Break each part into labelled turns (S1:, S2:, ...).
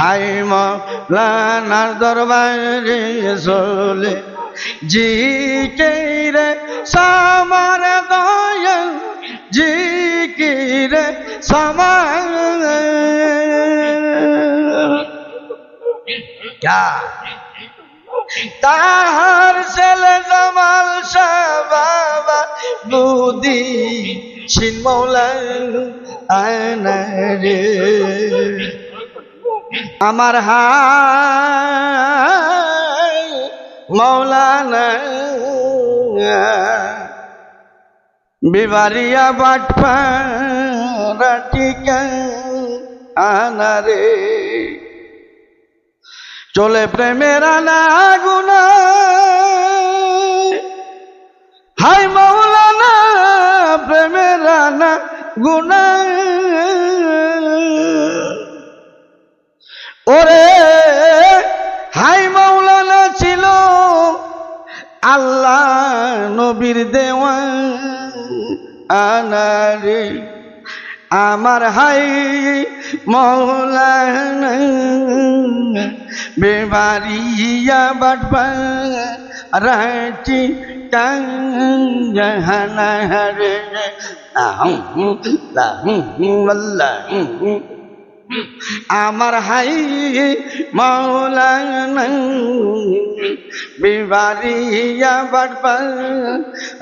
S1: High মৌলানার দরবারে চলে। জি রে সামার দয়াল। জি রে তাহার ছেলে জামাল শাহ বাবা বুদি সিন মৌলা রে আমার হাই মৌলানা, বিবারিয়া বাটপা রাটিকা আনারে চলে প্রেমের আনা গুনা হাই মৌলানা, প্রেমের আনা গুনা আল্লাহ নবীর দেওয়া আনারে। আমার হাই মৌলানা বেবারিয়া বাটবা রাটি কাঙ্গাহানা রে আহুম লাহুম আল্লাহুম আমার হাই মৌলানা বিবারিয়া বাটবা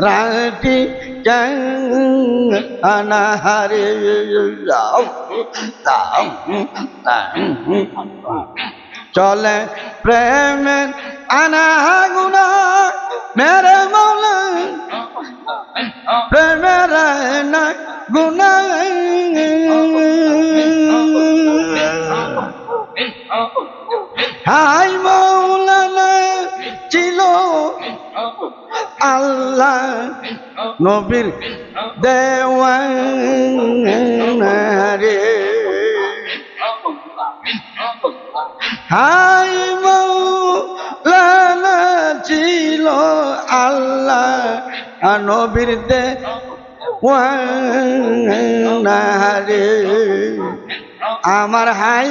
S1: রাটি আনাহারে চলে প্রেমের আনাগুনা মেরে মৌলা। প্রেমের গুনা নবীর দেওয়ানা রে হাই মৌলানা ছিল আল্লাহ নবীর রে আমার হাই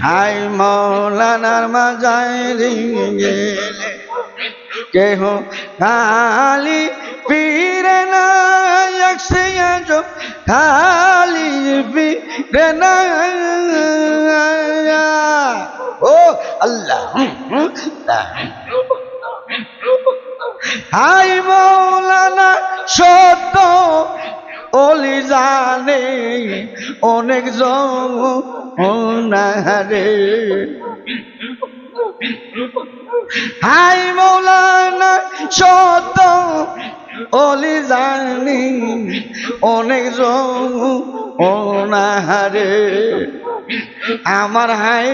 S1: হাই মৌলানার মাজারে গেলে কেহ খালি পীরে না একসে আজো খালি পীরে না ও আল্লাহ। হাই মৌলানা, সত্য অলি জানে অনেক রে হাই মৌলানা সত্য। অলি জানি অনেক রে আমার হাই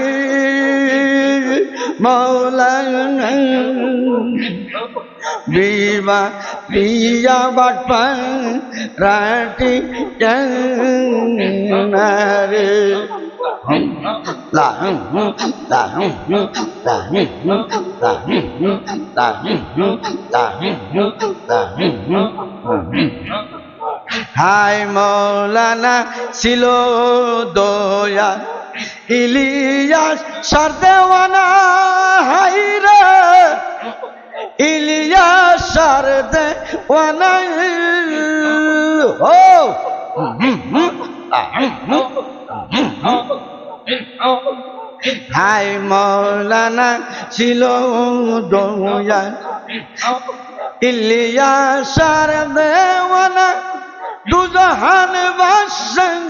S1: মৌলানা। বিবা বিয়া বাটপা রাটি রে হাই মৌলানা ছিল দয়া ইলিয়াস সরদেওয়ানা হাই রে ইলিয়াস সরদেওয়ানা ও। হাই মৌলানা ছিল দয়া ইলিয়াসার দেওয়ানা দুজাহান বাসন।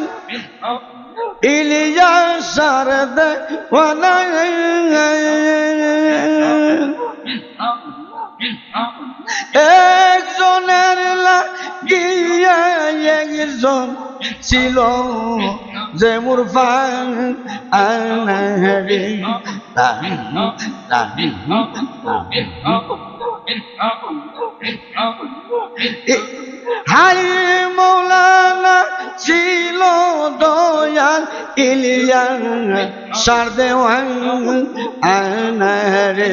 S1: ইলিয়াসার দেওয়ানা ছিল যে মুরফান হাই মৌলানা ছিল দয়াল ইলিয়া সার দেওয়ান আনারে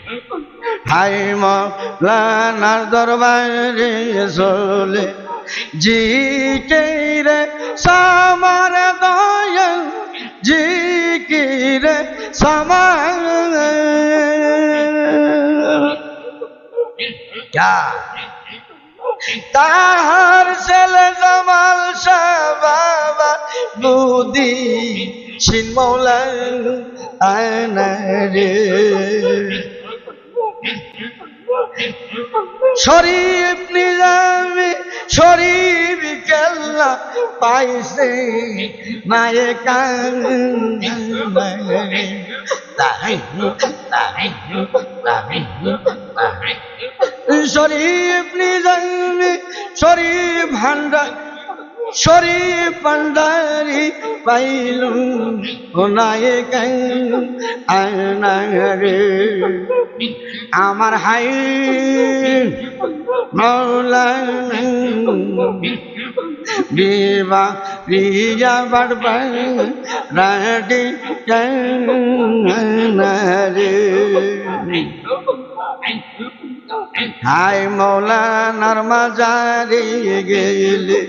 S1: হাই মৌলানার দরবারে চলে। জি কে রে সামার দয়াল। জি রে সামার তাহার ছেলে জামাল শাহ বুদি সিন মৌলা আনারে শরীফ নিজামি শরীফ কেল্লা পাইছে। মায়ে শরীফ নিজামি শরীফ ভান্ডার শরীফ ভান্ডারি পাইল নায়ে কান আনারে আমার হাই মৌলানা বিবা রিয়া বাড়বা রাডি কানারে হাই মৌলানার মাজারে গেলে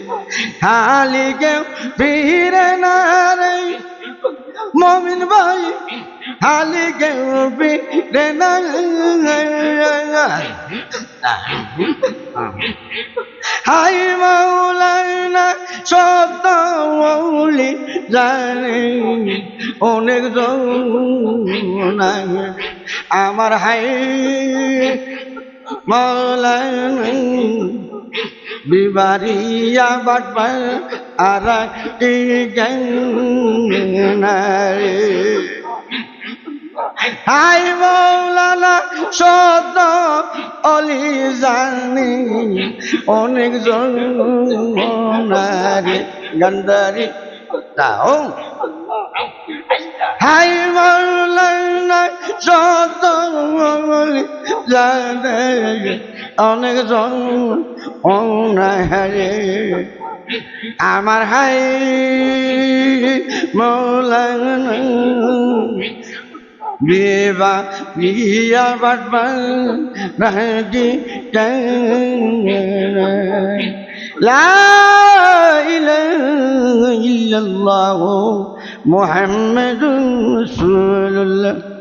S1: খালি কেউ ফিরে না রে। মমিন ভাই, খালি কেউ ফিরে না হাই মৌলানা, সত্য মৌলি জানে, অনেক জন আমার হাই মৌলানা বিবারিয়া বাটবা আর কি হাই মৌলানা সদ অলি জানি, অনেক জনারে গন্ডারি তাও হাই মৌলানা জানে অনেক অনাহারে আমার হাই মৌলানা বিবা মুহাম্মাদুর রাসূলুল্লাহ।